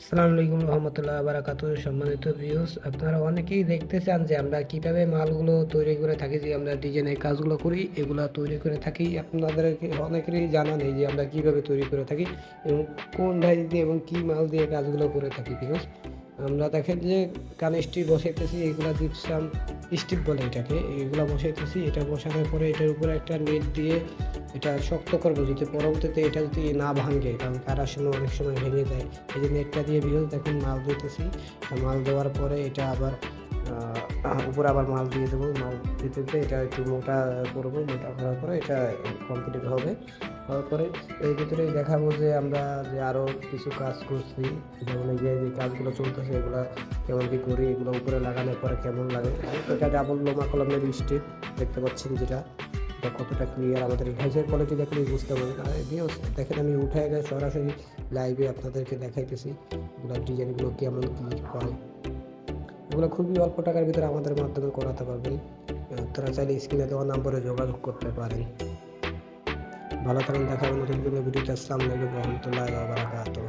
আসসালামু আলাইকুম রহমতুল্লাহ বারাকাত সম্মানিত ভিউস আপনারা অনেকেই দেখতে চান যে আমরা কীভাবে মালগুলো তৈরি করে থাকি, যে আমরা ডিজাইনের কাজগুলো করি, এগুলো তৈরি করে থাকি। আপনাদেরকে অনেকেরই জানা নেই যে আমরা কীভাবে তৈরি করে থাকি এবং কোন ডাই দিয়ে এবং কী মাল দিয়ে কাজগুলো করে থাকি ভিউস আমরা দেখেন যে কানে বসাইতেছি, এগুলো দিচ্ছিলাম স্টিপ বলে এটাকে, এগুলো বসাইতেছি, এটা বসানোর পরে এটার উপরে একটা নেট দিয়ে এটা শক্ত করব, যদি পরবর্তীতে এটা যদি না ভাঙে, কারণ কারার সময় অনেক সময় ভেঙে যায়, এই যে নেটটা দিয়ে বিরোধ দেখুন মাল দিতেছি মাল দেওয়ার পরে এটা আবার উপরে আবার মাল দিয়ে দেবো, মাল দিতে দিতে এটা একটু মোটা করব, মোটা করার পরে এটা কমপ্লিট হবে। হওয়ার পরে এর ভিতরে দেখাবো যে আমরা যে আরও কিছু কাজ করছি, যেমন এই যে কাজগুলো চলতেছে, এগুলো কেমন কি করি, এগুলো উপরে লাগানোর পরে কেমন লাগে। এটা ডাবল লোমা কলমের স্টেপ দেখতে পাচ্ছেন যেটা। এটা কতটা ক্লিয়ার আমাদের ভয়েসের কোয়ালিটি দেখলে বুঝতে পারবেন আর ভিউস দেখেন আমি উঠে গেছে সরাসরি লাইভে আপনাদেরকে দেখাইতেছি, এগুলোর ডিজাইনগুলো কেমন কী হয়। এগুলো খুবই অল্প টাকার ভিতরে আমাদের মাধ্যমে করাতে পারবেন। আপনারা চাইলে স্ক্রিনে দেওয়া নম্বরে যোগাযোগ করতে পারেন। ভালো থাকেন, দেখা হবে নতুন ভিডিওতে। আসসালামু আলাইকুম রহমতুল্লাহ বারাকাতুহ।